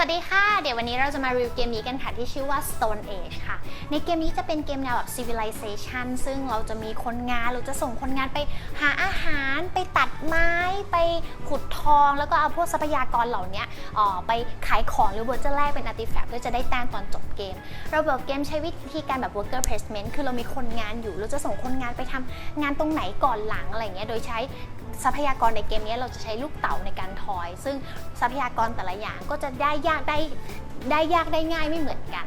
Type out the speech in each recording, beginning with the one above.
สวัสดีค่ะ เดี๋ยววันนี้เราจะมารีวิวเกมนี้กันค่ะ ที่ชื่อว่า Stone Age ค่ะ ในเกมนี้จะเป็นเกมแนวแบบ Civilization ซึ่งเราจะมีคนงาน เราจะส่งคนงานไปหาอาหาร ไปตัดไม้ ไปขุดทอง แล้วก็เอาพวกทรัพยากรเหล่านี้ออไปขายของหรือว่าจะแลกเป็นอาร์ติแฟกต์เพื่อจะได้แต้มตอนจบเกม เราแบบเกมใช้วิธีการแบบ worker placement คือเรามีคนงานอยู่ เราจะส่งคนงานไปทำงานตรงไหนก่อนหลังอะไรเงี้ย โดยใช้ ทรัพยากรในเกมนี้เราจะใช้ลูกเต๋าในการทอย ซึ่งทรัพยากรแต่ละอย่างก็จะได้ยากได้ได้ยากได้ง่ายไม่เหมือนกัน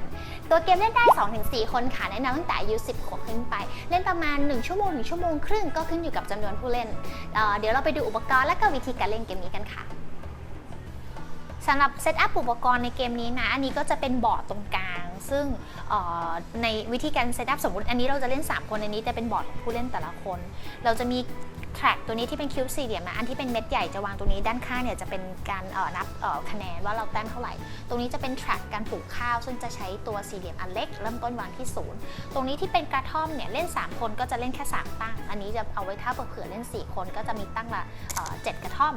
ตัวเกมเล่นได้ 2-4 คนค่ะแนะนำตั้งแต่อายุ 10 ขวบขึ้นไป เล่นประมาณ 1 ชั่วโมงถึงชั่วโมงครึ่งก็ขึ้นอยู่กับจำนวนผู้เล่นเเดี๋ยวเราไปดูอุปกรณ์และก็วิธีการเล่นเกมนี้กันค่ะสำหรับเซตอัพอุปกรณ์ในเกมนี้นะ อันนี้ก็จะเป็นบอร์ดตรงกลาง ซึ่งในวิธีการเซตอัพสมมติ อันนี้เราจะเล่น 3 คน อันนี้จะเป็นบอร์ดของผู้เล่นแต่ละคน เราจะมี แทร็กตัวนี้ที่เป็นคิวบ์สี่เหลี่ยมนะอันที่เป็นเม็ดใหญ่จะวางตรงนี้ด้านข้างเนี่ยจะเป็นการนับคะแนนว่าเราแต้มเท่าไหร่ ตรงนี้จะเป็นแทร็กการปลูกข้าว ซึ่งจะใช้ตัวสี่เหลี่ยมอันเล็ก เริ่มต้นวางที่ศูนย์ตรงนี้ที่เป็นกระท่อมเนี่ยเล่น 3 คนก็จะเล่นแค่3ตั้ง อันนี้จะเอาไว้ถ้าเผื่อเล่น 4 คนก็จะมีตั้งละเจ็ดกระท่อม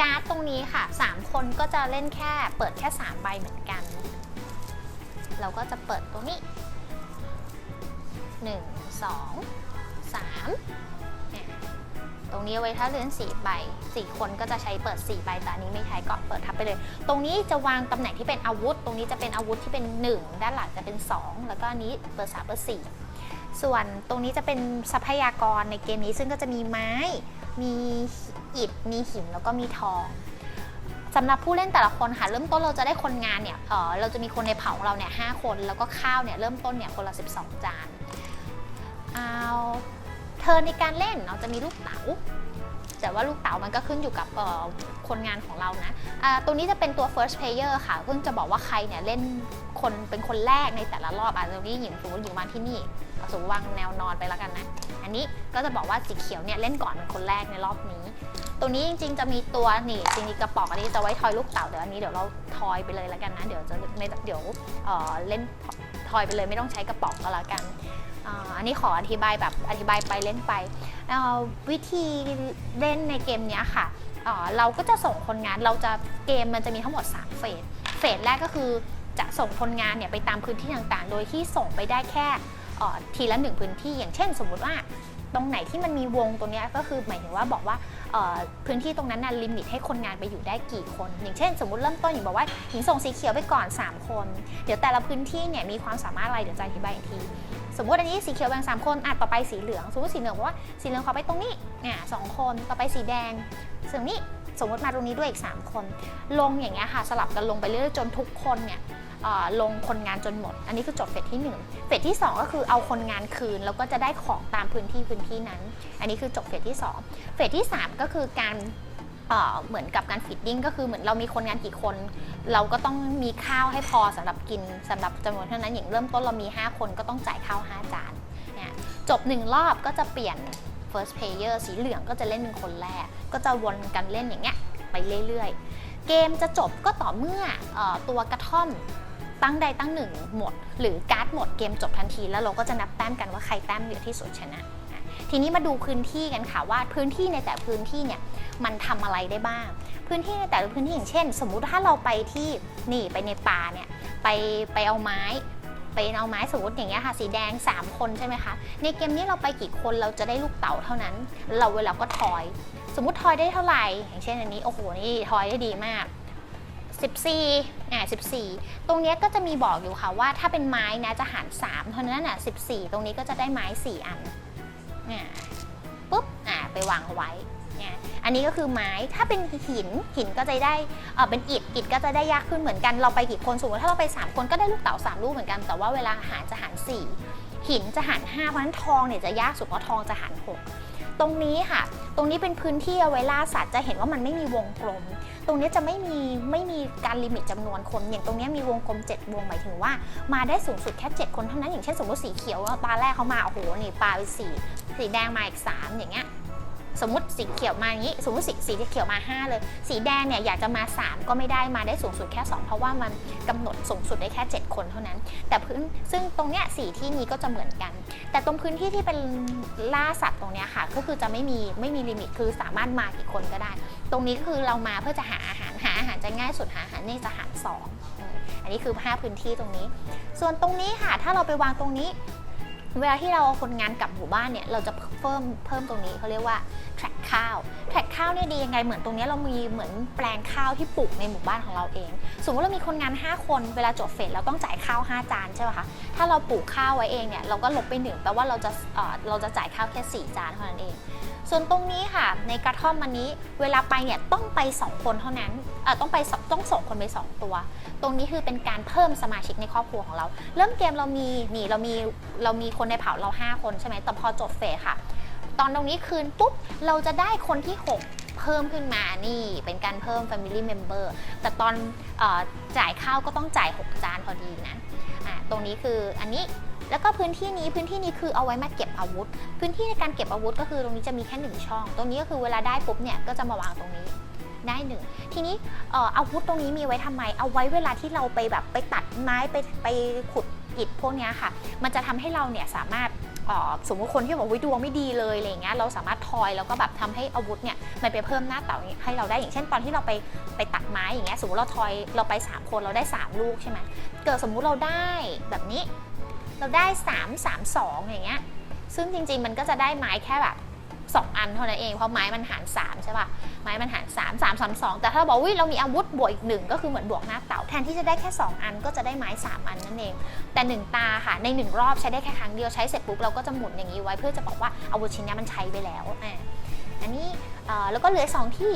การ์ดตรงนี้ค่ะ 3 คนก็จะเล่นแค่เปิดแค่3ใบเหมือนกัน เราก็จะเปิดตรงนี้ 1 2 3 ตรงนี้เอาไว้ถ้าเล่น4ใบ4คนก็จะใช้เปิด4ใบแต่อันนี้ไม่ใช้ก็เปิดทับไปเลย ตรงนี้จะวางตำแหน่งที่เป็นอาวุธ ตรงนี้จะเป็นอาวุธที่เป็น 1 ด้านหลังจะเป็น 2 แล้วก็อันนี้เปิด3เปิด4ส่วนตรงนี้จะเป็นทรัพยากรในเกมนี้ซึ่งก็จะมีไม้ มีอิฐ มีหินแล้วก็มีทองสำหรับผู้เล่นแต่ละคนค่ะเริ่มต้นเราจะได้คนงานเนี่ยเออเราจะมีคนในเผ่าของเราเนี่ยหคน แล้วก็ข้าวเนี่ยเริ่มต้นเนี่ยคนละ 12 จานเอา เทิร์นในการเล่นเราจะมีลูกเต๋าแต่ว่าลูกเต๋ามันก็ขึ้นอยู่กับคนงานของเรานะอ่าตัวนี้จะเป็นตัว first player ค่ะ เพิ่งจะบอกว่าใครเนี่ยเล่นคนเป็นคนแรกในแต่ละรอบอะตรงนี้หญิงสมมติหญิงวาที่นี่เอาสมมติวางแนวนอนไปแล้วกันนะ อันนี้ก็จะบอกว่าสีเขียวเนี่ยเล่นก่อนเป็นคนแรกในรอบนี้ ตัวนี้จริงๆจะมีตัวนี่จริงๆกระป๋องอันนี้จะไว้ทอยลูกเต๋าเดี๋ยวอันนี้เดี๋ยวเราทอยไปเลยแล้วกันนะ เดี๋ยวจะไม่เดี๋ยวเเล่นทอยไปเลยไม่ต้องใช้กระป๋องก็แล้วกัน อันนี้ขออธิบายแบบอธิบายไปเล่นไป วิธีเล่นในเกมนี้ค่ะเเราก็จะส่งคนงานเราจะเกมมันจะมีทั้งหมด 3 เฟส เฟสแรกก็คือจะส่งคนงานเนี่ยไปตามพื้นที่ต่างๆ โดยที่ส่งไปได้แค่ ทีละหนึ่งพื้นที่ อย่างเช่น สมมุติว่าตรงไหนที่มันมีวงตรงนี้ก็คือหมายถึงว่าบอกว่าพื้นที่ตรงนั้นน่ะลิมิตให้คนงานไปอยู่ได้กี่คน อย่างเช่น สมมติเริ่มต้นอย่างบอกว่าหญิงส่งสีเขียวไปก่อน 3 คน เดี๋ยวแต่ละพื้นที่เนี่ยมีความสามารถอะไรเดี๋ยวจะอธิบายอีกทีสมมติอันนี้สีเขียวแบ่งสามคนอะต่อไปสีเหลืองสมมติสีเหลืองบอกว่าสีเหลืองขอไปตรงนี้อะสองคนต่อไปสีแดงส่วนนี้สมมติมาตรงนี้ด้วยอีก 3 คน ลงอย่างเงี้ยค่ะสลับกันลงไปเรื่อยๆจนทุกคนเนี่ย ลงคนงานจนหมด อันนี้คือจบเฟสที่ 1 เฟสที่ 2 ก็คือเอาคนงานคืน แล้วก็จะได้ของตามพื้นที่พื้นที่นั้น อันนี้คือจบเฟสที่ 2 เฟสที่ 3 ก็คือการเหมือนกับการฟีดดิ้งก็คือเหมือนเรามีคนงานกี่คน เราก็ต้องมีข้าวให้พอสำหรับกินสำหรับจำนวนเท่านั้นอย่างเริ่มต้นเรามี 5 คนก็ต้องจ่ายข้าว 5 จานเนี่ยจบ 1 รอบก็จะเปลี่ยน first player สีเหลืองก็จะเล่นเป็นคนแรก ก็จะวนกันเล่นอย่างเงี้ยไปเรื่อยๆ เกมจะจบก็ต่อเมื่ออตัวกระท่อม ตั้งใดตั้งหนึ่งหมด หรือการ์ดหมดเกมจบทันที แล้วเราก็จะนับแต้มกันว่าใครแต้มเยอะที่สุดชนะ ทีนี้มาดูพื้นที่กันค่ะว่าพื้นที่ในแต่พื้นที่เนี่ยมันทำอะไรได้บ้าง พื้นที่ในแต่ละพื้นที่อย่างเช่น สมมุติถ้าเราไปที่นี่ไปในป่าเนี่ยไปไปเอาไม้ไปเอาไม้สมมติอย่างเงี้ยค่ะสีแดง 3 คนใช่ไหมคะในเกมนี้เราไปกี่คนเราจะได้ลูกเต๋าเท่านั้น เราเวลาก็ทอย สมมติทอยได้เท่าไหร่ อย่างเช่นอันนี้โอ้โหนี่ทอยได้ดีมาก 14อ่า14 ตรงนี้ก็จะมีบอกอยู่ค่ะว่าถ้าเป็นไม้นะจะหาร 3 เท่านั้นน่ะ14 ตรงนี้ก็จะได้ไม้ 4 อันเนี่ยปุ๊บอ่าไปวางเอาไว้นี่อันนี้ก็คือไม้ ถ้าเป็นหิน หินก็จะได้เออเป็นอิฐ อิฐก็จะได้ยากขึ้นเหมือนกัน เราไปกี่คน สมมติถ้าเราไป 3 คนก็ได้ลูกเต๋า3ลูกเหมือนกัน แต่ว่าเวลาหารจะหาร 4 หินจะหาร5เพราะฉะนั้นทองเนี่ยจะยากสุดเพราะทองจะหาร 6 ตรงนี้ค่ะ ตรงนี้เป็นพื้นที่เอาไว้ล่าสัตว์จะเห็นว่ามันไม่มีวงกลม ตรงนี้จะไม่มีไม่มีการลิมิตจำนวนคน อย่างตรงนี้มีวงกลม 7 วงหมายถึงว่า มาได้สูงสุดแค่ 7 คนเท่านั้นอย่างเช่นสมมติสีเขียวตาแรกเขามาโอ้โหนี่ปลาไปสีสีแดงมาอีก 3 อย่างเงี้ย สมมติสีเขียวมาอย่างนี้ สมมติสีสีเขียวมา 5 เลย สีแดงเนี่ยอยากจะมา 3 ก็ไม่ได้มาได้สูงสุดแค่ 2 เพราะว่ามันกำหนดสูงสุดได้แค่ 7 คนเท่านั้น แต่พื้นซึ่งตรงเนี้ยสีที่นี้ก็จะเหมือนกัน แต่ตรงพื้นที่ที่เป็นล่าสัตว์ตรงเนี้ยค่ะ ก็คือจะไม่มีไม่มีลิมิตคือสามารถมากี่คนก็ได้ ตรงนี้ก็คือเรามาเพื่อจะหาอาหารหาอาหารจะง่ายสุดหาอาหารนี่จะหารสองอันนี้คือ 5 พื้นที่ตรงนี้ ส่วนตรงนี้ค่ะ ถ้าเราไปวางตรงนี้ เวลาที่เราเอาคนงานกลับหมู่บ้านเนี่ย เราจะเพิ่มเพิ่มตรงนี้เขาเรียกว่าแทร็กข้าวแทร็กข้าวเนี่ยดียังไงเหมือนตรงนี้เรามีเหมือนแปลงข้าวที่ปลูกในหมู่บ้านของเราเอง สมมติเรามีคนงาน 5 คนเวลาจบเฟสเราต้องจ่ายข้าว 5 จานใช่ไหมคะถ้าเราปลูกข้าวไว้เองเนี่ยเราก็ลบไปหนึ่งแปลว่าเราจะเอ่อเราจะจ่ายข้าวแค่ 4 จานเท่านั้นเอง ส่วนตรงนี้ค่ะในกระท่อมอันนี้เวลาไปเนี่ยต้องไป 2 คนเท่านั้นต้องไปต้องส่งคนไป 2 ตัว ตรงนี้คือเป็นการเพิ่มสมาชิกในครอบครัวของเรา เริ่มเกมเรามีนี่เรามีเรามีคนในเผ่าเรา 5 คนใช่ไหมแต่พอจบเฟสค่ะ ตอนตรงนี้คืนปุ๊บ เราจะได้คนที่ 6 เพิ่มขึ้นมานี่ เป็นการเพิ่ม Family Member แต่ตอนออจ่ายข้าวก็ต้องจ่าย 6 จานพอดีนะอ่าตรงนี้คืออันนี้แล้วก็พื้นที่นี้พื้นที่นี้คือเอาไว้มาเก็บอาวุธ พื้นที่ในการเก็บอาวุธก็คือตรงนี้จะมีแค่หนึ่งช่อง ตรงนี้ก็คือเวลาได้ปุ๊บเนี่ยก็จะมาวางตรงนี้ได้หนึ่งทีนี้อาวุธตรงนี้มีไว้ทำไม เอาไว้เวลาที่เราไปแบบไปตัดไม้ไปไปขุดอิฐพวกนี้ค่ะ มันจะทำให้เราเนี่ยสามารถ สมมติคนที่บอกว่าดวงไม่ดีเลยอะไรเงี้ยเราสามารถทอยแล้วก็แบบทำให้อาวุธเนี่ยมันไปเพิ่มหน้าเต่าให้เราได้อย่างเช่น ตอนที่เราไปไปตัดไม้อย่างเงี้ยสมมติเราทอยเราไป 3 คนเราได้ 3 ลูกใช่ไหมเกิดสมมุติเราได้แบบนี้ เราได้ 3 3 2 อย่างเงี้ยซึ่งจริงๆมันก็จะได้ไม้แค่แบบ 2 อันเท่านั้นเอง เพราะไม้มันหาร 3 ใช่ป่ะ ไม้มันหาร 3 3 3 2 แต่ถ้าเราบอกวิเรามีอาวุธบวกอีกหนึ่งก็คือเหมือนบวกหน้าเต่าแทนที่จะได้แค่ 2 อันก็จะได้ไม้ 3 อันนั่นเอง แต่ 1 ตาค่ะ ใน 1 รอบใช้ได้แค่ครั้งเดียวใช้เสร็จปุ๊บเราก็จะหมุนอย่างนี้ไว้เพื่อจะบอกว่าอาวุธชิ้นนี้มันใช้ไปแล้วอันนี้แล้วก็เหลือสองที่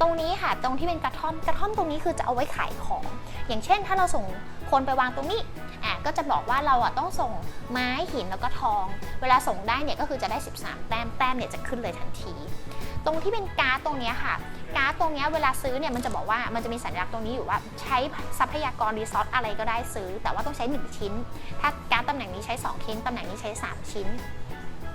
ตรงนี้ค่ะตรงที่เป็นกระท่อมกระท่อมตรงนี้คือจะเอาไว้ขายของ อย่างเช่น ถ้าเราส่งคนไปวางตรงนี้ อะก็จะบอกว่าเราอะต้องส่งไม้หินแล้วก็ทอง เวลาส่งได้เนี่ยก็คือจะได้ 13 แต้มแต้มเนี่ยจะขึ้นเลยทันที ตรงที่เป็นการ์ดตรงนี้ค่ะ การ์ดตรงนี้เวลาซื้อเนี่ยมันจะบอกว่ามันจะมีสัญลักษณ์ตรงนี้อยู่ว่าใช้ทรัพยากรรีซอสอะไรก็ได้ซื้อ แต่ว่าต้องใช้ 1 ชิ้น ถ้าการ์ดตำแหน่งนี้ใช้ 2 ชิ้นตำแหน่งนี้ใช้ 3 ชิ้น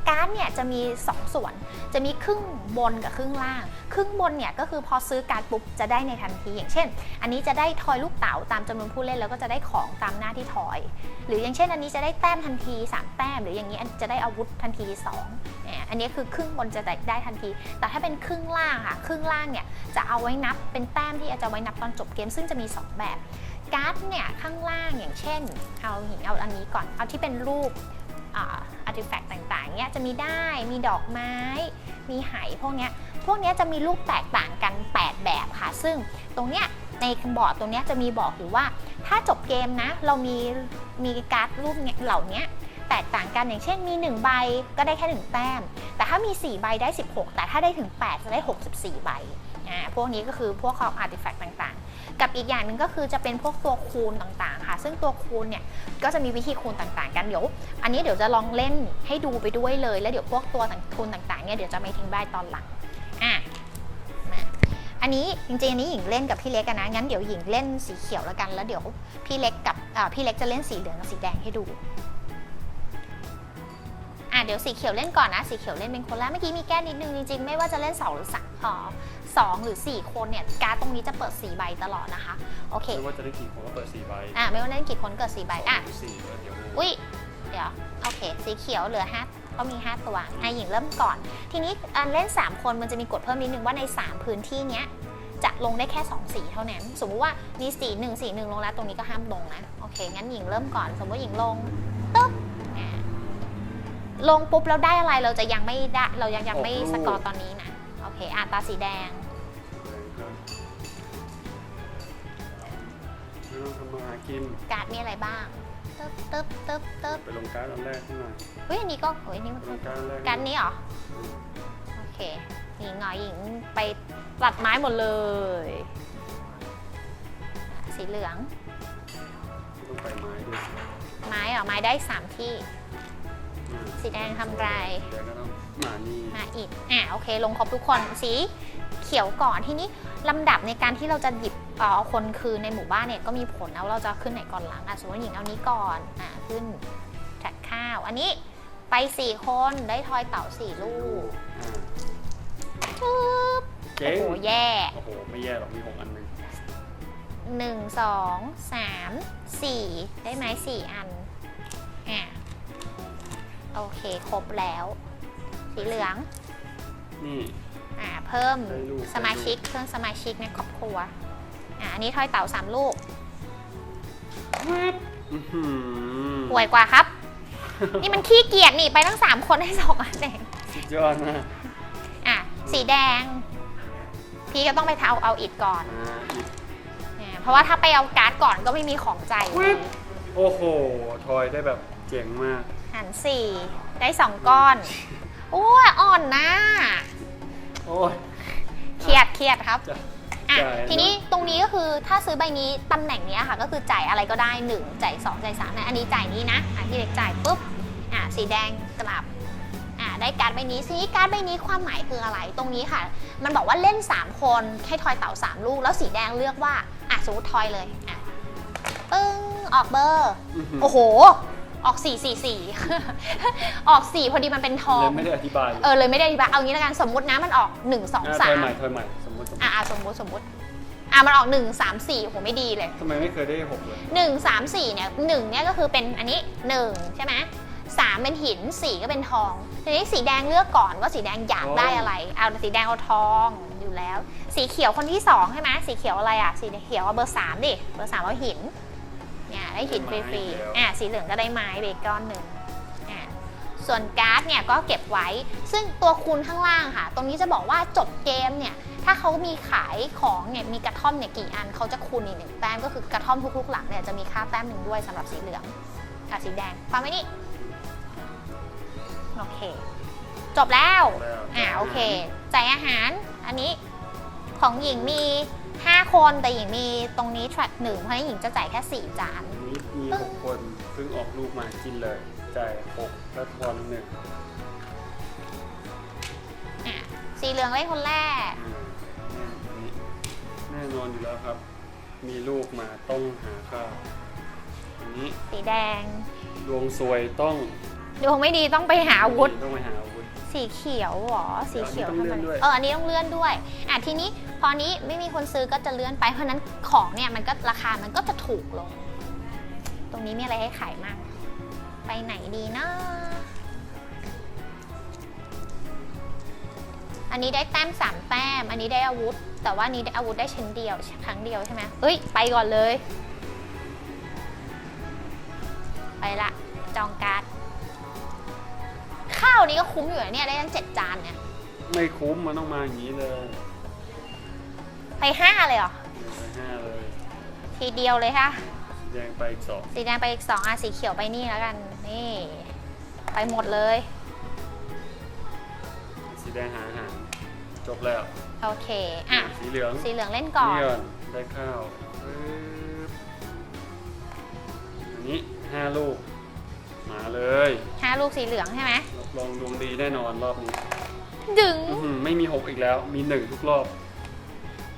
การ์ดเนี่ยจะมี 2 ส่วน จะมีครึ่งบนกับครึ่งล่าง ครึ่งบนเนี่ยก็คือพอซื้อการ์ดปุ๊บจะได้ในทันที อย่างเช่น อันนี้จะได้ทอยลูกเต๋าตามจำนวนผู้เล่นแล้วก็จะได้ของตามหน้าที่ทอย หรืออย่างเช่น อันนี้จะได้แต้มทันที 3 แต้ม หรืออย่างนี้จะได้อาวุธทันที2เนี่ยอันนี้คือครึ่งบนจะได้ไดทันที แต่ถ้าเป็นครึ่งล่างค่ะครึ่งล่างเนี่ยจะเอาไว้นับเป็นแต้มที่อาจะไว้นับตอนจบเกม ซึ่งจะมี 2 แบบการ์ดเนี่ยข้างล่างอย่างเช่น เอาหินเอาอันนี้ก่อนเอาที่เป็นรูป อาร์ติแฟกต์ต่างๆเนี่ยจะมีได้มีดอกไม้ มีไหพวกเนี้ยพวกเนี้ยจะมีรูปแตกต่างกัน 8 แบบค่ะ ซึ่งตรงเนี้ยในบอร์ดตรงเนี้ยจะมีบอกอยู่ว่า ถ้าจบเกมนะ เรามีมีการ์ดรูปเนี่ยเหล่านี้แตกต่างกันอย่างเช่นมี 1 ใบก็ได้แค่ 1 แต้ม แต่ถ้ามี 4 ใบได้ 16 แต่ถ้าได้ถึง 8 จะได้ 64 ใบอ่าพวกนี้ก็คือพวกของอาร์ติแฟกต์ต่างๆ กับอีกอย่างหนึ่งก็คือจะเป็นพวกตัวคูณต่างๆ ค่ะ ซึ่งตัวคูณเนี่ยก็จะมีวิธีคูณต่างๆ กันเดี๋ยว อันนี้เดี๋ยวจะลองเล่นให้ดูไปด้วยเลย แล้วเดี๋ยวพวกตัวคูณต่างๆเนี่ยเดี๋ยวจะไม่ทิ้งใบตอนหลังอะมาอันนี้จริงๆอันนี้หญิงเล่นกับพี่เล็กกันนะงั้นเดี๋ยวหญิงเล่นสีเขียวแล้วกัน แล้วเดี๋ยวพี่เล็กกับพี่เล็กจะเล่นสีเหลืองสีแดงให้ดูอะเดี๋ยวสีเขียวเล่นก่อนนะสีเขียวเล่นเป็นคนแรกเมื่อกี้มีแก้นิดนึงจริงๆไม่ว่าจะเล่นเสาหรือสัก 2 หรือ 4 คนเนี่ยการ์ดตรงนี้จะเปิด4ใบตลอดนะคะโอเคไม่ว่าจะเล่นกี่คนก็เปิด4ใบอะไม่ว่าเล่นกี่คนเกิด4ใบอะสี่เดี๋ยวอุ้ยเดี๋ยวโอเค สีเขียวเหลือ5ก็มี 5 ตัวให้หญิงเริ่มก่อน ทีนี้เล่น 3 คนมันจะมีกฎเพิ่มนิดนึงว่าใน 3 พื้นที่เนี้ยจะลงได้แค่ 2 สีเท่านั้น สมมุติว่ามีสีหนึ่งสีหนึ่งลงแล้วตรงนี้ก็ห้ามลงนะ โอเค งั้นหญิงเริ่มก่อน สมมติหญิงลงตึ๊บลงปุ๊บแล้วได้อะไรเราจะยังไม่ได้เรายังยังไม่สกอร์ตอนนี้นะ โอเค อ่าตาสีแดง ต้องทำมาหากิน การ์ดมีอะไรบ้างตึ๊บตึ๊บตึ๊บตึ๊บไปลงการ์ดอันแรกให้หน่อยเฮ้ยอันนี้ก็เฮ้ยอันนี่ไปลงการ์ดอันแรกการดนี้เหรอ โอเคหญิงเหรอหญิงไปตัดไม้หมดเลย สีเหลือง ต้องไปไม้ด้วยไม้เหรอไม้ได้3ที่ อ่าสีแดงทำไรเดี๋ยวก็ต้องมานี่มาอีก อะโอเค ลงครบทุกคน สีเขียวก่อนทีนี้ลำดับในการที่เราจะหยิบเอ่อเอา คนคืนในหมู่บ้านเนี่ยก็มีผลนะว่าเราจะขึ้นไหนก่อนหลังอะสมมติหญิงเอานี้ก่อนอะขึ้นจัดข้าว อันนี้ไป 4 คนได้ทอยเต่า 4 ลูกอ่าทุบเจ๊โอ้งโหแย่โอ้โห ไม่แย่หรอกมีหกอันหนึ่งหนึ่งสองสามสี่ได้ไหมสี่อันอะโอเค ครบแล้ว สีเหลือง นี่ อ่าเพิ่มได้ลูก สมาชิกเพิ่มสมาชิกในครอบครัว อ่าอันนี้ทอยเต่าสามลูกอื้อหือห่วยกว่าครับ นี่มันขี้เกียจนี่ไปทั้ง3คนให้สองอันเองสุดยอดมากอะสีแดง พี่ก็ต้องไปเอาเอาอิดก่อนอ่าอีกอ่าเพราะว่าถ้าไปเอาการ์ดก่อนก็ไม่มีของใจายวิบโอ้โห ทอยได้แบบเจ๋งมาก หันสี่ได้สองก้อน โอ้ยอ่อนนะโอ้ยเครียดเครียดครับ จะ อะจ่ายทีนี้ตรงนี้ก็คือถ้าซื้อใบนี้ตำแหน่งเนี้ยค่ะก็คือจ่ายอะไรก็ได้1จ่าย2จ่าย3นะอันนี้จ่ายนี้นะอะที่เล็กจ่ายปุ๊บอะสีแดงกลับอะได้การ์ดใบนี้ทีนี้การ์ดใบนี้ความหมายคืออะไรตรงนี้ค่ะ มันบอกว่าเล่น 3 คนให้ทอยเต่า 3 ลูก แล้วสีแดงเลือกว่าอะสมมติทอยเลยอะปึ้งออกเบอร์อื้อหือ โอ้โห ออก4 4 4 ออก 4 พอดีมันเป็นทอเลง ยไม่ได้อธิบายเออเลยไม่ได้อธิบายเอางี้แล้วกันสมมตินะมันออก1อะ2ทอยใหม่3ทอยใหม่สมมติสมมติ อ่าสมมุติสมมุติอ่ามันออก 1 3 4โหไม่ดีเลย ทำไมไม่เคยได้หกเลย 1 3 4เนี่ยหนึ่งเนี่ยก็คือเป็นอันนี้ 1 ใช่ไหมสามเป็นหิน4ก็เป็นทองทีนี้สีแดงเลือกก่อนว่าสีแดงอยากได้อะไร เอาสีแดงเอาทองอยู่แล้ว สีเขียวคนที่2ใช่ไหมสีเขียวอะไรอะสีเขียวเอาเบอร์3ดิเบอร์3เอาหินเนี่ยได้หินฟรีๆอะสีเหลืองก็ได้ไม้เบก้อนหนึ่งอะส่วนการ์ดเนี่ยก็เก็บไว้ ซึ่งตัวคูณข้างล่างค่ะ ตรงนี้จะบอกว่าจบเกมเนี่ย ถ้าเขามีขายของเนี่ยมีกระท่อมเนี่ยกี่อันเขาจะคูณอีกหนึ่งแต้มก็คือกระท่อมทุกๆหลังเนี่ยจะมีค่าแต้มหนึ่งด้วยสำหรับสีเหลืองกับสีแดงฟังไหมนี่โอเค จบแล้วแล้วอ่าโอเคจ่ายอาหารอันนี้ของหญิงมี 5 คนแต่หญิงมีตรงนี้แทร็กหนึ่งเพราะฉะนั้นหญิงจะจ่ายแค่ 4 จานอันนี้มีหกคนเพิ่งออกลูกมากินเลยจ่ายหกแล้วทอนหนึ่งอะสีเหลืองเล่นคนแรกอืมอันนี้ แน่นอนอยู่แล้วครับ มีลูกมาต้องหาข้าวอันนี้สีแดง ดวงซวยต้องดวงไม่ดีต้องไปหาอาวุธ ต้องไปหาอาวุธ สีเขียวเหรอ สีเขียวเดี๋ยวอันนี้ต้องเลื่อนด้วย เอออันนี้ต้องเลื่อนด้วยอะทีนี้พอนี้ไม่มีคนซื้อก็จะเลื่อนไปเพราะฉะนั้นของเนี่ยมันก็ราคามันก็จะถูกลง ตรงนี้มีอะไรให้ขายมากไปไหนดีนะอันนี้ได้แต้มสามแต้ม อันนี้ได้อาวุธ แต่ว่าอันนี้ได้อาวุธได้ชิ้นเดียวครั้งเดียวใช่ไหมเอ้ย ไปก่อนเลย ไปละจองการ์ดข้าวนี้ก็คุ้มอยู่นะเนี่ยได้ตั้งเจ็ดจานเนี่ย ไม่คุ้มมันต้องมาอย่างนี้เลยไปห้าเลยเหรอเหลือไปห้าเลยทีเดียวเลยค่ะสีแดงไปอีกสองสีแดงไปอีกสองอะสีเขียวไปนี่แล้วกันนี่ ไปหมดเลย สีแดงหาอาหารจบแล้ว โอเค อะ สีเหลืองสีเหลืองเล่นก่อน นี่ก่อนได้ข้าวปึ๊บอันนี้ห้าลูก มาเลยห้าลูกสีเหลืองใช่ไหม รับรองดวงดีแน่นอนรอบนี้ดึง อื้อหือไม่มีหกอีกแล้ว มีหนึ่งทุกรอบ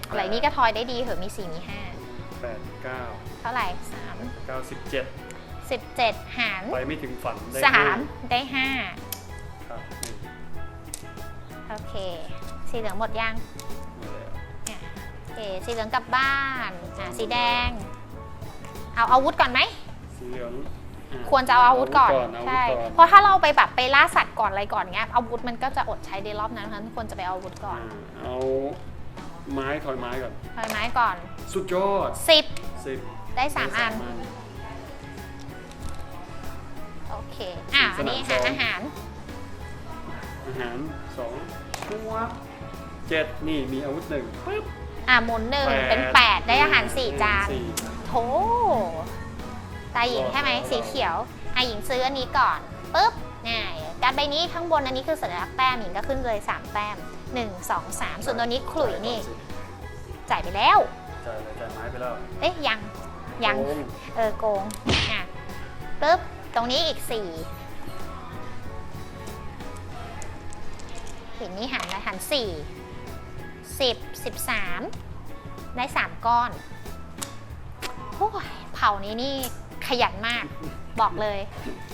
อะไรนี่ก็ทอยได้ดีเหอะมีสี่มีห้าแปดเก้าเท่าไหร่สามเก้าสิบเจ็ดสิบเจ็ดหารไปไม่ถึงฝันได้สามห้ได้ห้าครับหนึ่งโอเค สีเหลืองหมดยังมาแล้วอะโอเคสีเหลืองกลับบ้านอะสีแดง เอาอาวุธก่อนไหม สีเหลืองอะควรจะเอาอาวุธก่อนอาวุธใช่ก่อนเพราะถ้าเราไปแบบไปล่าสัตว์ก่อนอะไรก่อนเงี้ยอาวุธมันก็จะอดใช้ในรอบนั้นเพราะฉะนั้นควรจะไปเอาอาวุธก่อนอ่าเอาไม้ถอยไม้ก่อนทอยไม้ก่อนสุดยอดสิบสิบได้สามอันโอเค อะ อันนี้หาอาหาร อาหารสองตัว เจ็ดนี่มีอาวุธหนึ่งปึ๊บ อะหมุนหนึ่งเป็นแปดได้อาหารสี่จานสี่โถตาหญิงใช่ไหมสีเขียวอะหญิงซื้ออันนี้ก่อนปุ๊บนี่การดใบนี้ข้างบนอันนี้คือสัญลักษณ์แต้มหญิงก็ขึ้นเลยสามแต้มหนึ่งสองสามส่วนตัวนี้ขลุ่ยนี่จ่ายไปแล้ว จ่ายเลยจ่ายไม้ไปแล้วเอ๊ยยังยัง โอ้เออโกงอะปุ๊บ ตรงนี้อีกสี่เห็นนี่หันแล้วหันสี่ สิบสิบสามได้สามก้อนโอ้ยเผานี้นี่ขยันมาก บอกเลย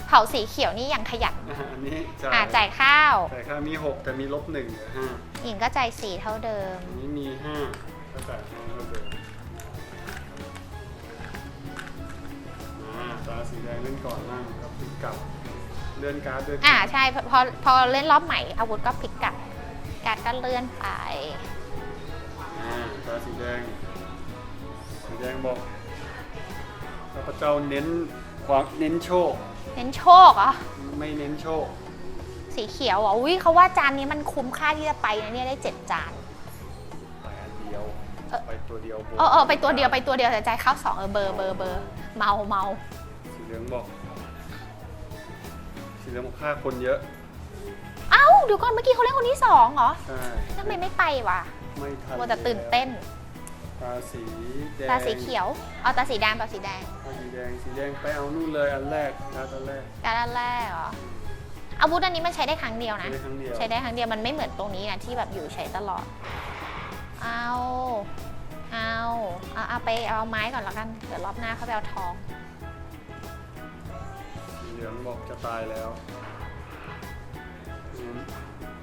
เผาสีเขียวนี่ยังขยันอะอันนี้อ่าจ่ายข้าวจ่ายค่ามีหกแต่มีลบหนึ่งเหลือห้าหญิงก็จ่ายสีเท่าเดิม อันนี้มีห้าก็จ่ายห้าเท่าเดิมอ่าตาสีแดงเล่นก่อนนั่งก็พลิกกลับเลื่อนการ์ดด้วยอ่าใช่พอพอพอเล่นรอบใหม่อาวุธก็พลิกกลับการดก็เลื่อนไปอ่า ตาสีแดง สีแดงบอกข้าพเจ้าเน้นความเน้นโชค เน้นโชคเหรอ ไม่เน้นโชค สีเขียวเหรออุ้ยเขาว่าจานนี้มันคุ้มค่าที่จะไปนะเนี่ยได้เจ็ดจาน ไปอันเดียวเอ่อไปตัวเดียวโบเออเออไปตัวเดียวไปตัวเดียวแต่ใจายข้าวสองเออเบอร์เบอร์เบอร์เมาเมาสีเหลืองบอก สีเหลืองบอกฆ่าคนเยอะ เอ้าเดี๋ยวก่อนเมื่อกี้เขาเล่นคนที่สองเหรอใช่ทำไมไม่ไปวะ ไม่ทันมัวแต่ตื่นเต้น ตาสีแดงตาสีเขียว เอาตาสีแดงตาสีแดง ตาสีแดงสีแดงไปเอานู่นเลยอันแรกการ์ดอันแรกการอันแรกเหรอ อาวุธอันนี้มันใช้ได้ครั้งเดียวนะใช้ได้ครั้งเดียวใช้ได้ครั้งเดียวมันไม่เหมือนตรงนี้นะที่แบบอยู่ใช้ตลอด เอา เอาเอาเอาไปเอาไม้ก่อนแล้วกัน เดี๋ยวรอบหน้าเขาไปเอาทอง สีเหลืองบอกจะตายแล้วงั้น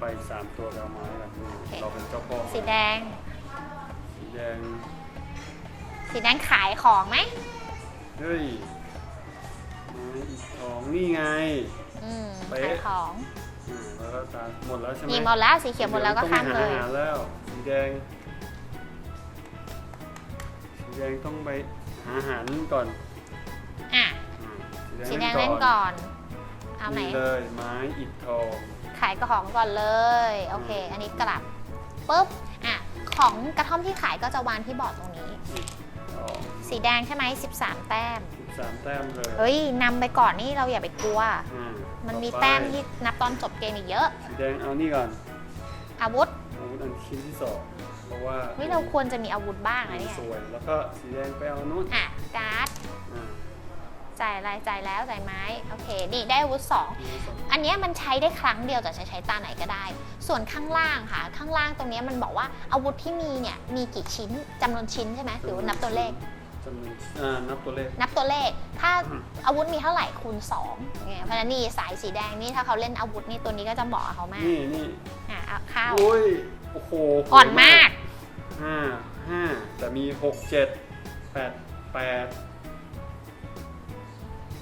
ไปอีกสามตัวไปเอาไม้กันนี่โอเคเราเป็นเจ้าพ่อสีแดง สีแดง สีแดงขายของไหมเฮ้ยไม้อีกทองนี่ไง อืมเป๊ะ ขายของอ่าแล้วก็ตาหมดแล้วใช่ไหมมีหมดแล้วสีเขียวหมดแล้วก็ข้ามสีหเลองยต้องไปหาอาหารแล้ว สีแดง สีแดงต้องไปหาอาหารก่อนอะอ่าสีแดงเล่นก่อน เอาไหน เลยไม้อิฐทอง ขายของก่อนเลย โอเค อันนี้กลับปุ๊บอะของกระท่อมที่ขายก็จะวางที่บอร์ดตรงนี้อิฐทองสีแดงใช่ไหม13 แต้มสิบสามแต้มเลยเฮ้ยนำไปก่อนนี่เราอย่าไปกลัวอ่ามันมีต่อไปแต้มที่นับตอนจบเกมอีกเยอะ สีแดงเอานี่ก่อนอาวุธอาวุธอันชิ้นที่สองเพราะว่าเฮ้ยเราควรจะมีอาวุธบ้างนะเนี่ย สวยแล้วก็สีแดงไปเอานู่นอะการ์ดอ่า จ่ายอะไรจ่ายแล้วจ่ายไม้โอเคนี่ได้อาวุธสองนี่สองอันเนี้ยมันใช้ได้ครั้งเดียวแต่จะใช้ตาไหนก็ได้ ส่วนข้างล่างค่ะ ข้างล่างตรงเนี้ยมันบอกว่าอาวุธที่มีเนี่ยมีกี่ชิ้นจำนวนชิ้นใช่ไหมหรือว่านับตัวเลขจำนวนอ่านับตัวเลข นับตัวเลข ถ้าอืมอาวุธมีเท่าไหร่คูณ2อย่างเงี้ยเพราะฉะนั้นนี่สายสีแดงนี่ถ้าเขาเล่นอาวุธนี่ตัวนี้ก็จะเหมาะกับเขามาก นี่นี่อะเอาข้าวโอ้ย โอ้โหอ่อนมากห้าห้าแต่มีหกเจ็ดแปดแปด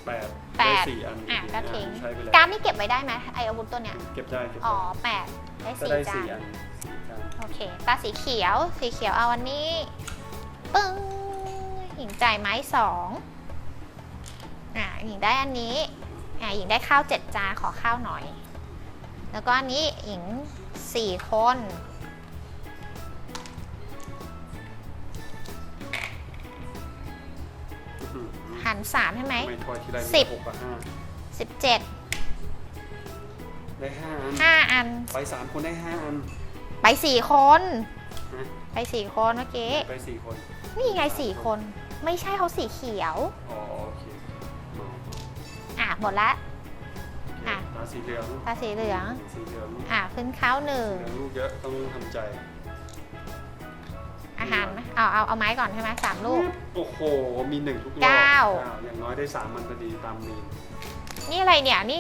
แปดแปดได้สี่อันอะก็ทิ้งใช้ไปแล้วการดนี่เก็บไว้ได้ไหมไออาวุธตัวเนี้ยเก็บได้เก็บอ๋อได้แปดได้ก็สี่ได้จาสี่นอันสี่จานโอเคตาสีเขียว สีเขียวเอาวันนี้ปึ้งหญิงจ่ายไม้สองอะหญิงได้อันนี้อะหญิงได้ข้าวเจ็ดจานขอข้าวหน่อย แล้วก็อันนี้หญิงสี่คน สามใช่ไหม ทำไมทอยทีไรมีสิบ หกกับห้าสิบเจ็ดได้ห้าอันห้าอัน ไปสามคนได้ห้าอันไปสี่คนฮะไปสี่คนเมื่อกี้ ไปสี่คน นี่ไงสี่คน ไม่ใช่เขาสีเขียว อ๋อโอเคอ๋ออะหมดละ อะ ตาสีเหลืองตาสีเหลือง สีเหลืองอะขึ้นข้าวหนึ่ง เหลืองลูกเยอะต้องทำใจ อาหารไหมเอาเอาเอาไม้ก่อนใช่ไหมสามลูก โอ้โห มีหนึ่งทุกรอบเก้า อ้วอย่างน้อยได้สามมันพอดีตามมีนนี่อะไรเนี่ยนี่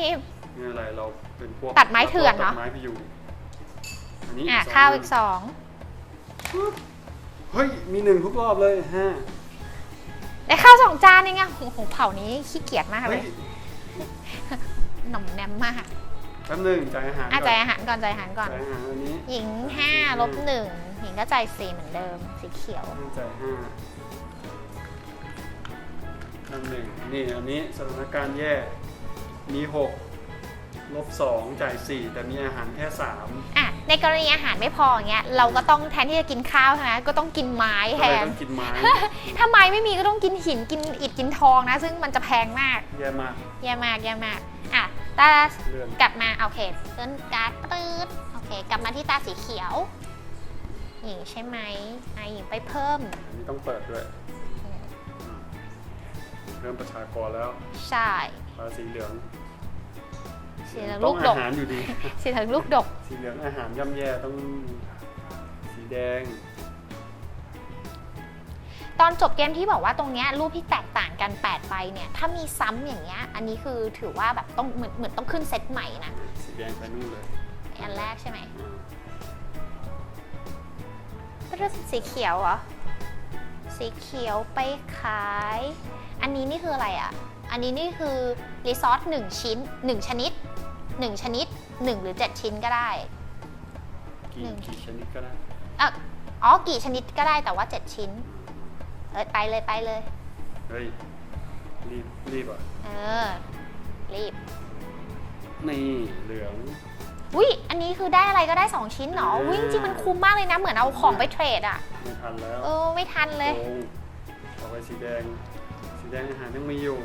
นี่อะไรเราเป็นพวกตัดไม้เถื่อนเหรอ ตัดไม้พยุงอันนี้อะสงข้าวอีกสองเฮ้ย มีหนึ่งทุกรอบเลยห้าได้ข้าวสองจานเองอะโอ้โหเผานี้ขี้เกียจมากเลเฮ้ยยหน่อมแนมมากแป๊บหนึงจ่ายอาหารอะก่จ่ายอนอาหารก่อนจ่ายอาหารก่อน จ่ายอาหารอันนี้ หญิงห้าลบหนึ่ง หญิงก็จ่ายสี่เหมือนเดิม สีเขียวจ่ายห้าอันหนึ่งนี่อันนี้สถานการณ์แย่ มีหกลบสองจ่ายสี่แต่มีอาหารแค่สามอะ ในกรณีอาหารไม่พออย่างเงี้ย เราก็ต้องแทนที่จะกินข้าวใช่ไหมก็ต้องกินไม้แทก็เลยน ต้องกินไม้ ถ้าไม้ไม่มีก็ต้องกินหิน กินอิฐ กินทองนะ ซึ่งมันจะแพงมาก แย่มากแย่มากแย่มาก อะ ตา เลื่อนกลับมา โอเคเลื่อนการ์ดปื๊ดโอเค กลับมาที่ตาสีเขียว หญิงใช่ไหมอะหญิงไปเพิ่ม อันนี้ต้องเปิดด้วยเริ่มประชากรแล้วใช่ปลาสีเหลืองสีเหลืองต้ลูองกดอาก หารอยู่ดี สีเหลืองลูกดก สีเหลืองอาหารย่ำแย่ต้องสีแดง ตอนจบเกมที่บอกว่าตรงเนี้ยรูปที่แตกต่างกัน8ใบเนี่ย ถ้ามีซ้ำอย่างเงี้ย อันนี้คือถือว่าแบบต้องเหมือนเหมือนต้องขึ้นเซตใหม่นะ สีแดงไปนู่นเลยอันแรกใช่ไหมอ่า ก็จะสีเขียวเหรอ สีเขียวไปขาย อันนี้นี่คืออะไรอะ อันนี้นี่คือรีซอสหนึ่งชิ้นหนึ่งชนิดหนึ่งชนิดหนึ่งหรือเจ็ดชิ้นก็ได้ กี่หนึ่ง กี่ชนิดก็ได้อะอ๋อ กี่ชนิดก็ได้แต่ว่า7ชิ้น เออไปเลยไปเลย เฮ้ยรีบรีบอะ เออ รีบ นี่เหลือง อุ้ยอันนี้คือได้อะไรก็ได้ 2 ชิ้นเหรออุ้ยจริงๆมันคุ้มมากเลยนะ เหมือนเอาของไปเทรดอะ ไม่ทันแล้วเออไม่ทันเลยโกงต่อไปสีแดง สีแดงอาหารยังมีอยู่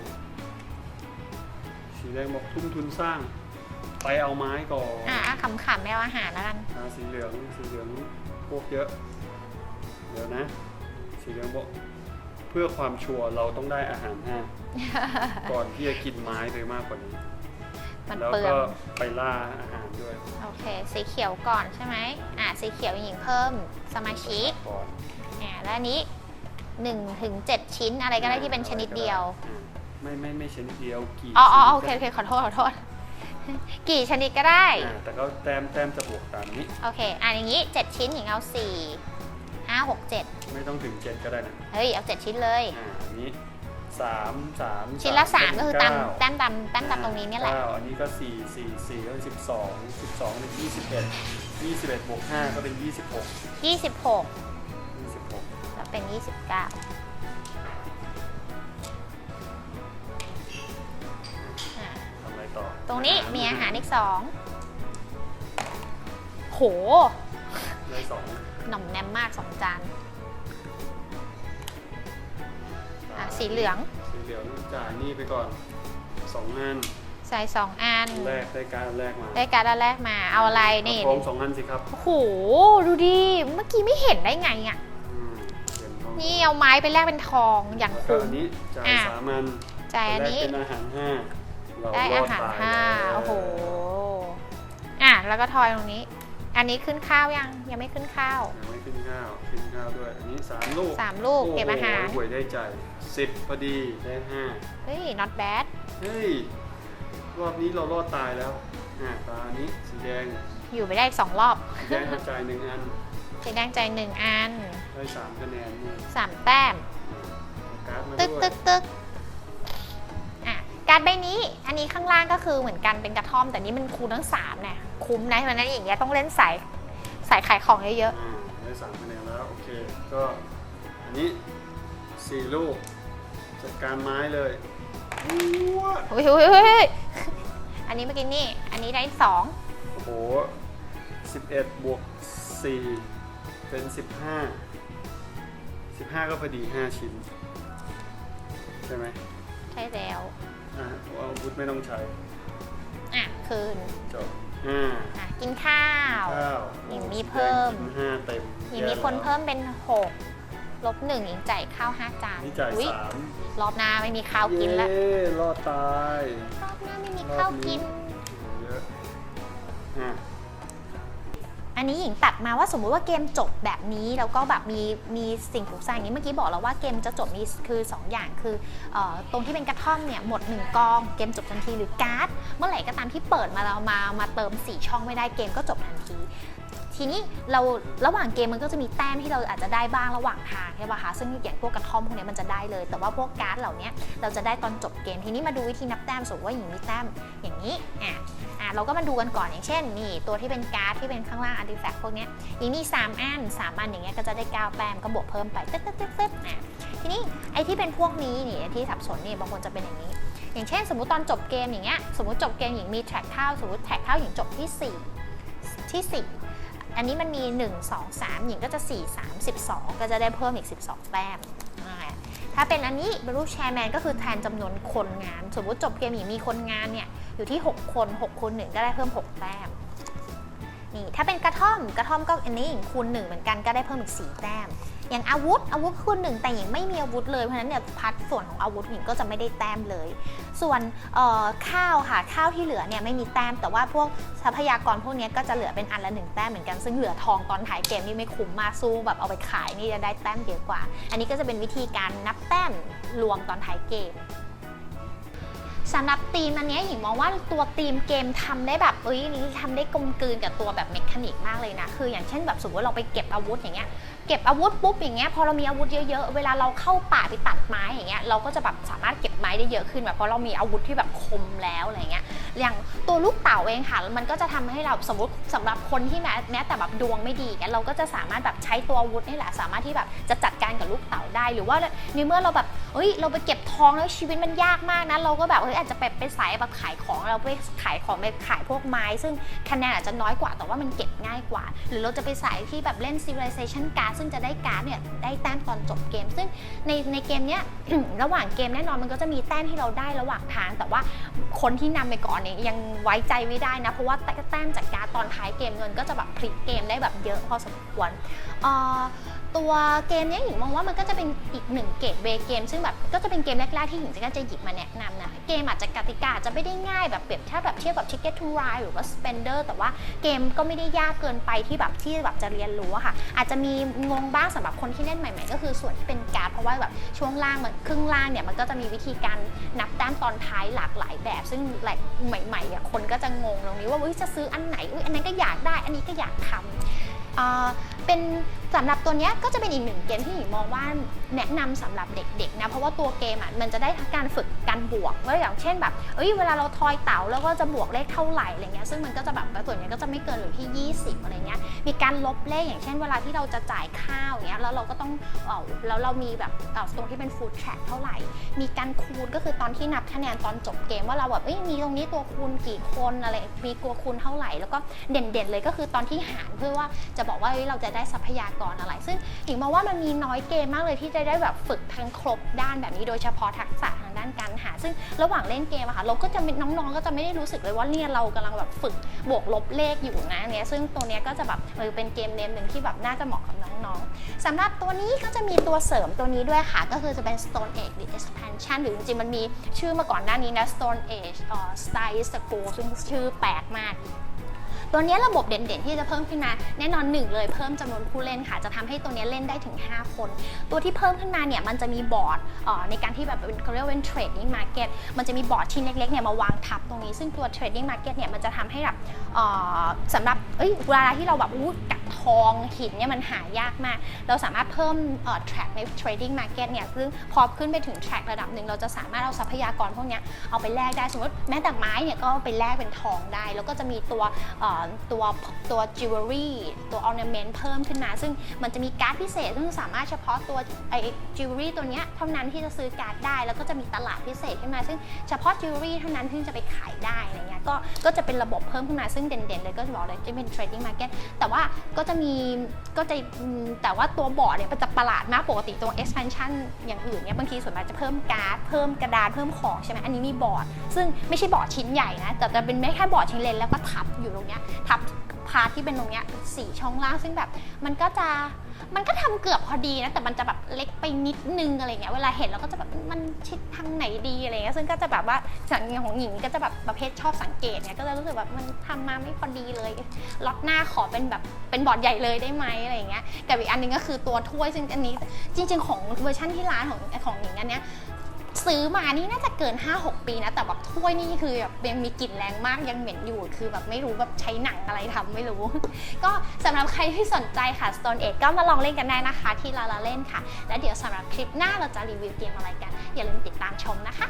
สีแดงบอกทุ่มทุนสร้าง ไปเอาไม้ก่อนอะอะขำๆไม่เอาอาหารแล้วกัน อ่าสีเหลือง สีเหลืองพวกเยอะ เดี๋ยวนะ สีเหลืองบอกเพื่อความชัวร์เราต้องได้อาหารห้า ก่อนที่จะกินไม้ไปมากกว่านี้ มันแล้วเปลือก็งไปล่าอาหารด้วยโอเค สีเขียวก่อนใช่ไหมอะสีเขียวหญิงเพิ่มสมาชิกก่อนอะแล้วอันนี้1ถึง7ชิ้นอะไรก็ได้ที่เป็นชนิดเดียว อ่าไม่ไม่ไม่ชนิดเดียวกี่อ๋ออ๋อชนิดโอเคโอเค ขอโทษ ขอโทษ กี่ชนิดก็ได้ อ่าแต่ก็แต้มแต้มจะบวกตามนี้ โอเค อะอย่างนี้ 7 ชิ้นหญิงเอา 4 5 6 7 ไม่ต้องถึงเจ็ดก็ได้นะเฮ้ย เอา 7 ชิ้นเลย อ่าอันนี้ สามสามชิ้นละ3ก็คือตามเก้แต้มตามแต้มตามตรงนี้เนี่ยแหละเก้าอันนี้ก็สี่สี่สี่ก็สิบสองสิบสองเป็นยี่สิบเอ็ดยี่สิบเอ็ดบวกห้าก็เป็นยี่สิบหก26ยี่สิบหกแล้วเป็น29อะทำอะไรต่อ ตรงนี้มีอาหารอีก2โหได้สองหน่อมแนมมาก2จาน อะสีเหลืองสีเหลืองจ่ายนี่ไปก่อนสองอันใส่2อัน แรกได้การแรกมาได้การดอันแรกมาเอาอะไรนี่ทองสองอันสิครับโอ้โหดูดิเมื่อกี้ไม่เห็นได้ไงอะอืมเหรียญทองนี่เอาไม้ไปแลกเป็นทองอย่างแล้วก็คุ้ม อันนี้จ่ายอะ สามัญจ่ายอันนี้ แรกเป็นอาหารห้าเราได้รอาอดหารตายห้าแล้วโอ้โห อะ แล้วก็ทอยตรงนี้ อันนี้ขึ้นข้าวยัง ยังไม่ขึ้นข้าว ยังไม่ขึ้นข้าวขึ้นข้าวด้วย อันนี้สามลูกสามลูกเก็บอาหาร โโหวยได้ใจ สิบพอดีได้ห้าเฮ้ย not bad เฮ้ย รอบนี้เรารอดตายแล้วอ่าตานี้สีแดงอยู่ไปได้อีกสองรอบ สีแดงกระจายหนึ่งอัน สีแดงใจหนึ่งอันได้สามคะแนนนี่สามแต้ม เอาการ์ดมาตึกด้วยตึกตึกอะการดใบนี้ อันนี้ข้างล่างก็คือเหมือนกันเป็นกระท่อม แต่นี่มันคูณทั้งสามเนี่ยคุ้มนะเพราะฉะนั้นอย่างเงี้ยต้องเล่นสายสายขายของเยอะอ่าได้สามคะแนนแล้ว โอเค ก็อันนี้สี่ลูก จัดการไม้เลยว้าๆเฮ้ยเฮ้ยเฮ้ยเฮ้ยอันนี้เมื่อกี้นี่ อันนี้ได้สองโอ้โหสิบเอ็ดบวกสี่เป็นสิบห้าสิบห้าก็พอดีห้าชิ้น ใช่ไหมใช่แล้วอ่าอาวุธไม่ต้องใช้ อะ คืนจบอ่าอะกินข้าวข้าวหญิงมีเพิ่ม กินห้าเต็มหญิงมีคนเพิ่มเป็นหก ลบหนึ่งหญิงจ่ายข้าวห้าจานนี่จ่ายอุ๊ยสามรอบหน้าไม่มีข้าวกินแล้วเย้รอดตายรอบหน้าไม่มีข้าวกิน เยอะอะอันนี้หญิงตัดมาว่าสมมุติว่าเกมจบแบบนี้แล้วก็แบบมีมีสิ่งปลูกสร้างอย่างนี้เมื่อกี้บอกแล้วว่าเกมจะจบมีคือ 2 อย่างคือเออตรงที่เป็นกระท่อมเนี่ยหมด 1 กองเกมจบทันทีหรือการ์ดเมื่อไหร่ก็ตามที่เปิดมาเรามามาเติม 4 ช่องไม่ได้เกมก็จบทันที ทีนี้เราระหว่างเกมมันก็จะมีแต้มที่เราอาจจะได้บ้างระหว่างทางใช่ป่ะคะซึ่งอย่างพวกกระท่อมพวกนี้มันจะได้เลย แต่ว่าพวกการ์ดเหล่านี้เราจะได้ตอนจบเกมทีนี้มาดูวิธีนับแต้มสมมติว่าหญิงมีแต้มอย่างนี้อะอะเราก็มาดูกันก่อนอย่างเช่นนี่ตัวที่เป็นการ์ดที่เป็นข้างล่างอาร์ติแฟกต์พวกเนี้ยอย่างนี้3อัน3อันอย่างเงี้ยก็จะได้9แต้มก็บวกเพิ่มไปตึ๊ดตึ๊ดตึ๊ดตึ๊ดอะทีนี้ไอ้ที่เป็นพวกนี้นี่ที่สับสนนี่บางคนจะเป็นอย่างนี้ อย่างเช่น สมมติตอนจบเกมอย่างเงี้ยสมมติจบเกมหญิงมีแท็กเท่าสมมติแท็กเท่าหญิงจบที่4ที่10 อันนี้มันมี 1 2 3 หญิงก็จะ 4 3 12 ก็จะได้เพิ่มอีก 12 แต้มถ้าเป็นอันนี้บรรลุแชร์แมนก็คือแทนจำนวนคนงาน สมมติจบเกมหญิงมีคนงานเนี่ยอยู่ที่ 6 คน6คูณ1ก็ได้เพิ่ม 6 แต้มนี่ถ้าเป็นกระท่อมกระท่อมก็อันนี้คูณ1เหมือนกันก็ได้เพิ่มอีก 4 แต้ม อย่างอาวุธอาวุธคูณหนึ่งแต่หญิงไม่มีอาวุธเลยเพราะฉะนั้นเนี่ยพัดส่วนของอาวุธหญิงก็จะไม่ได้แต้มเลย ส่วนข้าวค่ะข้าวที่เหลือเนี่ยไม่มีแต้ม แต่ว่าพวกทรัพยากรพวกนี้ก็จะเหลือเป็นอันละหนึ่งแต้มเหมือนกันซึ่งเหลือทองตอนท้ายเกมนี่ไม่คุ้มมากสู้แบบเอาไปขายนี่จะได้แต้มเยอะกว่า อันนี้ก็จะเป็นวิธีการนับแต้มรวมตอนท้ายเกมสำหรับธีมอันนี้หญิงมองว่าตัวธีมเกมทำได้แบบเอ้ยนี่ทำได้กลมกลืนกับตัวแบบเมคานิกมากเลยนะ คืออย่างเช่นแบบสมมติเราไปเก็บอาวุธอย่างเงี้ยเก็บอาวุธปุ๊บอย่างเงี้ยพอเรามีอาวุธเยอะๆ เวลาเราเข้าป่าไปตัดไม้อย่างเงี้ยเราก็จะแบบสามารถเก็บไม้ได้เยอะขึ้นแบบเพราะเรามีอาวุธที่แบบคมแล้วอะไรเงี้ยอย่างตัวลูกเต่าเองค่ะมันก็จะทำให้เราสมมติสำหรับคนที่แม้แม้แต่แบบดวงไม่ดีกันเราก็จะสามารถแบบใช้ตัวอาวุธนี่แหละสามารถที่แบบจะจัดการกับลูกเต่าได้หรือว่าในเมื่อเราแบบเอ้ยเราไปเก็บทองแล้วชีวิตมันยากมากนะเราก็แบบเฮ้ยอาจจะไปไปสายแบบขายของเราไปขายของไปขายพวกไม้ ซึ่งคะแนนอาจจะน้อยกว่าแต่ว่ามันเก็บง่ายกว่า หรือเราจะไปสายที่แบบเล่น civilization card ซึ่งจะได้การ์ดเนี่ยได้แต้มตอนจบเกม ซึ่งในในเกมเนี้ย ระหว่างเกมแน่นอนมันก็จะมีแต้มที่เราได้ระหว่างทาง แต่ว่าคนที่นำไปก่อนเนี่ยยังไว้ใจไม่ได้นะ เพราะว่าแต้มจากการดตอนท้ายเกมเงินก็จะแบบพลิกเกมได้แบบเยอะพอสมควร เอ่อตัวเกมเนี้ยหญิงมองว่ามันก็จะเป็นอีกหนึ่งเกตเวเกม ซึ่งแบบก็จะเป็นเกมแรกๆที่หญิงจะก็จะหยิบมาแนะนำนะเกมอาจจะกติกาจะไม่ได้ง่ายแบบเปรียบถ้าแบบเทียบกับ Ticket to Ride หรือว่า Spender แต่ว่าเกมก็ไม่ได้ยากเกินไปที่แบบที่แบบจะเรียนรู้อะค่ะ อาจจะมีงงบ้างสำหรับคนที่เล่นใหม่ๆ ก็คือส่วนที่เป็นการ์ดเพราะว่าแบบช่วงล่างมันครึ่งล่างเนี่ยมันก็จะมีวิธีการนับแต้มตอนท้ายหลากหลายแบบ ซึ่งแหลกใหม่ๆอะคนก็จะงงตรงนี้ว่าเฮ้ยจะซื้ออันไหนอุ้ยอันนั้นก็อยากได้อันนี้ก็อยากทำเป็นสำหรับตัวเนี้ยก็จะเป็นอีกหนึ่งเกมที่หญิงมองว่าแนะนำสำหรับเด็กๆนะเพราะว่าตัวเกมอะมันจะได้ทั้งการฝึกการบวกว่าอย่างเช่นแบบเอ้ยเวลาเราทอยเต๋าแล้วก็จะบวกเลขเท่าไหร่อะไรเงี้ยซึ่งมันก็จะแบบส่วนใหญ่ก็จะไม่เกินอยู่ที่ 20อะไรเงี้ยมีการลบเลขอย่างเช่น เวลาที่เราจะจ่ายข้าวเงี้ยแล้วเราก็ต้องเออแล้วเรามีแบบตรงที่เป็นฟู้ดแทร็กเท่าไหร่ มีการคูณก็คือตอนที่นับคะแนนตอนจบเกมว่าเราแบบเอ้ยมีตรงนี้ตัวคูณกี่คนอะไรมีตัวคูณเท่าไหร่ แล้วก็เด่นๆเลยก็คือตอนที่หารเพื่อว่าจะบอกว่าเอ้ยเราจะได้ทรัพยากรอะไร ซึ่งหญิงมองว่ามันมีน้อยเกมมากเลยที่จะได้แบบฝึกทั้งครบด้านแบบนี้โดยเฉพาะทักษะทางด้านการหา ซึ่งระหว่างเล่นเกมอะค่ะเราก็จะน้องๆก็จะไม่ได้รู้สึกเลยว่าเนี่ยเรากำลังแบบฝึกบวกลบเลขอยู่นะเนี่ยซึ่งตัวเนี้ยก็จะแบบเออเป็นเกมเนมหนึ่งที่แบบน่าจะเหมาะกับน้องๆสำหรับตัวนี้ก็จะมีตัวเสริมตัวนี้ด้วยค่ะ ก็คือจะเป็น Stone Age หรือ Expansion หรือจริงๆมันมีชื่อมาก่อนหน้านี้นะ Stone Age อ่อ Style School ซึ่งชื่อแปลกมาก ตัวนี้ระบบเด่นๆ ที่จะเพิ่มขึ้นมา แน่นอนหนึ่งเลยเพิ่มจำนวนผู้เล่นค่ะ จะทำให้ตัวนี้เล่นได้ถึง 5 คน ตัวที่เพิ่มขึ้นมาเนี่ยมันจะมีบอร์ดในการที่แบบเป็นเขาเรียกว่าเป็น trading market มันจะมีบอร์ดชิ้นเล็กๆเนี่ยมาวางทับตรงนี้ ซึ่งตัว trading market เนี่ยมันจะทำให้แบบสำหรับเอ้ยเวลาที่เราแบบอู้กัดทองหินเนี่ยมันหายากมาก เราสามารถเพิ่มเอ่อ track ใน trading market เนี่ยซึ่งพอขึ้นไปถึง track ระดับหนึ่งเราจะสามารถเอาทรัพยากรพวกเนี้ยเอาไปแลกได้ สมมติแม้แต่ไม้เนี่ยก็ไปแลกเป็นทองได้ แล้วก็จะมีตัวเอ่อตัวตัว jewelry ตัว ornament เพิ่มขึ้นมา ซึ่งมันจะมีการ์ดพิเศษ ซึ่งสามารถเฉพาะตัวไอ้ jewelry ตัวเนี้ยเท่านั้นที่จะซื้อการ์ดได้ แล้วก็จะมีตลาดพิเศษขึ้นมา ซึ่งเฉพาะ jewelry เท่านั้นที่จะไปขายได้อะไรเงี้ยก็ก็จะเป็นระบบเพิ่มขึ้นมาซึ่งเด่นๆเลยก็จะบอกเลยจะเป็น trading market แต่ว่าก็จะมีก็จะแต่ว่าตัวบอร์ดเนี่ยมันจะประหลาดมากปกติตัว expansion อย่างอื่นเนี่ยบางทีส่วนมากจะเพิ่มการ์ดเพิ่มกระดานเพิ่มของใช่ไหมอันนี้มีบอร์ดซึ่งไม่ใช่บอร์ดชิ้นใหญ่นะแต่จะเป็นไม่แค่บอร์ดชิ้นเล็กแล้วก็ทับอยู่ตรงเนี้ยทับพาร์ทที่เป็นตรงเนี้ยสี่ช่องล่างซึ่งแบบ มันก็จะมันก็ทำเกือบพอดีนะแต่มันจะแบบเล็กไปนิดนึงอะไรเงี้ยเวลาเห็นเราก็จะแบบมันชิดทางไหนดีอะไรเงี้ยซึ่งก็จะแบบว่าสังของหญิงก็จะแบบประเภทชอบสังเกตเนี่ยก็จะรู้สึกแบบมันทำมาไม่พอดีเลยล็อตหน้าขอเป็นแบบเป็นบอร์ดใหญ่เลยได้ไหมอะไรเงี้ยกับอีกอันหนึงก็คือตัวถ้วยซึ่งอันนี้จริง ๆ ของเวอร์ชันที่ร้านของของหญิงอันเนี้ย ซื้อมานี่น่าจะเกิน 5-6 ปีนะ แต่แบบถ้วยนี่คือแบบยังมีกลิ่นแรงมากยังเหม็นอยู่ คือแบบไม่รู้แบบใช้หนังอะไรทำไม่รู้ ก็สำหรับใครที่สนใจค่ะ Stone Age ก็มาลองเล่นกันได้นะคะ ที่ลาลาเล่นค่ะ และเดี๋ยวสำหรับคลิปหน้าเราจะรีวิวเกมอะไรกัน อย่าลืมติดตามชมนะคะ